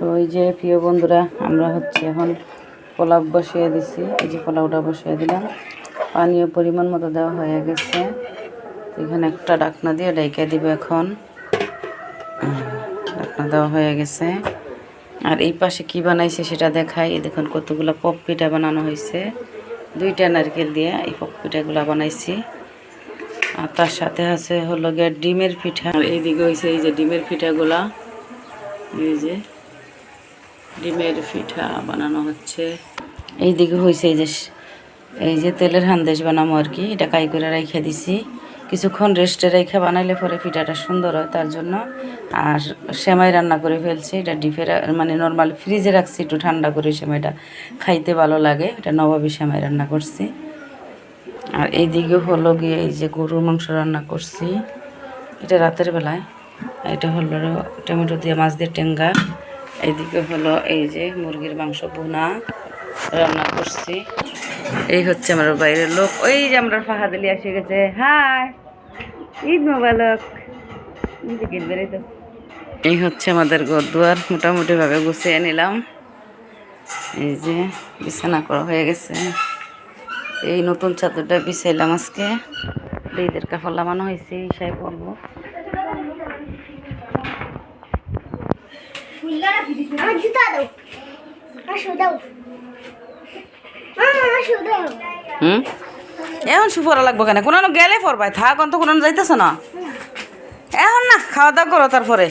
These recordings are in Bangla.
তো ওই যে প্রিয় বন্ধুরা, আমরা হচ্ছে এখন পোলাও বসিয়ে দিছি। এই যে পোলাওটা বসিয়ে দিলাম। পানীয় পরিমাণ মতো দেওয়া হয়ে গেছে। এখানে একটা ডাকনা দিয়ে ডাইকা দিবে এখন। ডাকনা দেওয়া হয়ে গেছে। আর এই পাশে কি বানাইছে সেটা দেখাই। দেখুন কতগুলো পপ পিঠা বানানো হয়েছে দুইটা নারকেল দিয়ে এই পপ পিঠাগুলো বানাইছি। আর তার সাথে আছে হলো গিয়ে ডিমের পিঠা। এইদিকে হয়েছে এই যে ডিমের পিঠাগুলা। এই যে ডিমের পিঠা বানানো হচ্ছে। এইদিকে হয়েছে এই যে এই যে তেলের হান্দেশ বানাবো আর কি, এটা কাই করে রেখে দিছি। কিছুক্ষণ রেস্টে রেখে বানাইলে পরে পিঠাটা সুন্দর হয় তার জন্য। আর সেমাই রান্না করে ফেলছি, এটা ডিপে মানে নর্মাল ফ্রিজে রাখছি, একটু ঠান্ডা করে সেমাইটা খাইতে ভালো লাগে, এটা নবাবী সেমাই রান্না করছি। আর এইদিকে হলো গিয়ে এই যে গরুর মাংস রান্না করছি। এটা রাতের বেলায়, এটা হলো টমেটো দিয়ে মাছ দিয়ে টেঙ্গা। এইদিকে হলো এই যে মুরগির মাংস বোনা রান্না করছি। এই হচ্ছে আমার বাইরের লোক। ওই যে আমরা ফাহাদালি এসে গেছে। হাই, ঈদ মোবালক এই হচ্ছে আমাদের গদুয়ার মোটামুটি ভাবে গুছিয়ে নিলাম। এই যে বিছানা করা হয়ে গেছে। এই নতুন চাদরটা বিছাইলাম আজকে। ঈদের কাপড় লাগানো হয়েছে ইসাই পরবো। আমার জুতা দাও। আমার শু দাও। মামা আমার শু দাও। হুম? এখন শু পরা লাগবো কেন? কোনো গেলে পরবাই থাক অন্ত কোনো যাইতেছ না। এখন না খাওয়া দাওয়া করো তারপরে।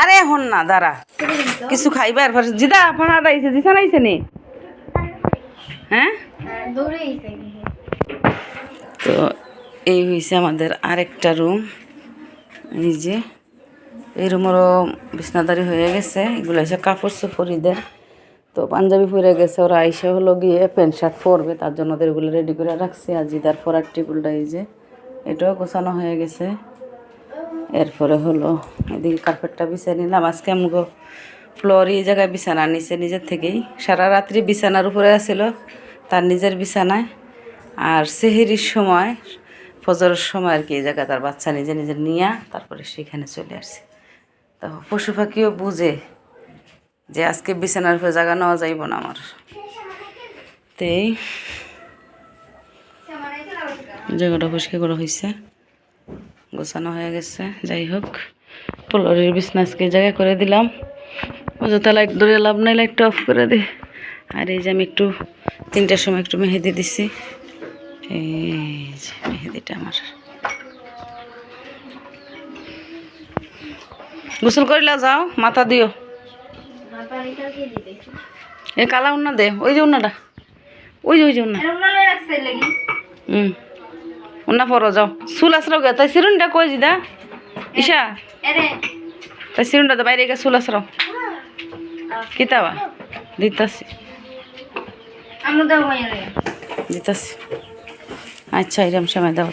আরে এখন না দাঁড়া। কিছু খাইবা এরপর জিদা ফাঁড়া দাইছে জিসা নাইছে নি? হ্যাঁ? তো এই হয়েছে আমাদের আরেকটা রুম। এই যে এই রুমেরও বিছনাদারি হয়ে গেছে, এগুলো এসে কাপড় চোপড়িদের তো পাঞ্জাবি পরে গেছে, ওরা আইসে হলো গিয়ে প্যান্ট শার্ট পরবে, তার জন্য ওদের এগুলো রেডি করে রাখছি। আর জিদার পরার টেবিলটা এই যে, এটাও গোছানো হয়ে গেছে। এরপরে হলো, এদিকে কার্পেটটা বিছিয়ে নিলাম। আজকে আমগো ফ্লোর এই জায়গায় বিছানা, নিচে নিজের থেকেই। সারা রাত্রি বিছানার উপরে আছিল, তার নিজের বিছানায়। আর সেহেরির সময়, ফজরের সময় আর কি, এই জায়গায় তার বাচ্চা নিজে নিজে নিয়ে, তারপরে সেখানে চলে আসছে তো পশু পাখিও বুঝে যে আজকে বিছানার উপরে জায়গা নেওয়া যাইব না আমার। তো এই জায়গাটা পরিষ্কার করা হয়েছে গোছানো হয়ে গেছে। যাই হোক, পোলরের বিছনা আজকে জায়গা করে দিলাম। অযথা লাইট ধরে লাভ নাই লাইটটা অফ করে দে। আর এই যে আমি একটু তিনটার সময় একটু মেহেদি দিছি। এই যে মেহেদিটা আমার। গোসল করিলা যাও মাথা দিও। এ কালা উন্না দে ওই যে উন্নাটা। ওই যে ওই যে উন্না। হুম। উন্না পরো যাও। চুল আসরাও গে তাই সিরুনটা কই দিদা ঈশা? তাই সিরুনটা তো বাইরে গিয়ে চুল আসরাও কিতাবা? দিতাছি। দিতাছি। আচ্ছা এরম সময় দাও